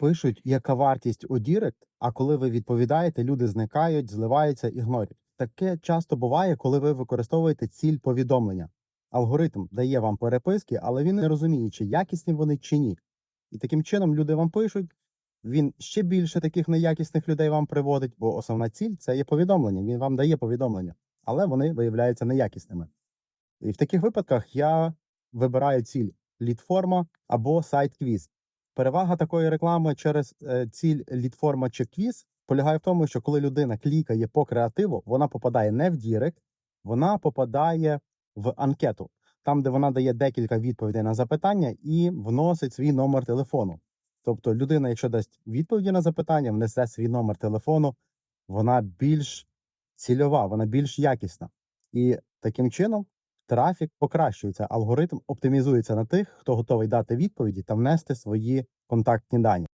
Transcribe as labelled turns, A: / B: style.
A: пишуть, яка вартість у Дірект, а коли ви відповідаєте, люди зникають, зливаються, ігнорять. Таке часто буває, коли ви використовуєте ціль повідомлення. Алгоритм дає вам переписки, але він не розуміє, чи якісні вони чи ні. І таким чином люди вам пишуть. Він ще більше таких неякісних людей вам приводить, бо основна ціль це є повідомлення. Він вам дає повідомлення, але вони виявляються неякісними. І в таких випадках я вибираю ціль лідформа або сайт квіз. Перевага такої реклами через е, ціль лідформа чи квіз полягає в тому, що коли людина клікає по креативу, вона попадає не в Дірект, вона попадає в анкету, там, де вона дає декілька відповідей на запитання і вносить свій номер телефону. Тобто, людина, якщо дасть відповіді на запитання, внесе свій номер телефону, вона більш цільова, вона більш якісна. І таким чином трафік покращується, алгоритм оптимізується на тих, хто готовий дати відповіді та внести свої контактні дані.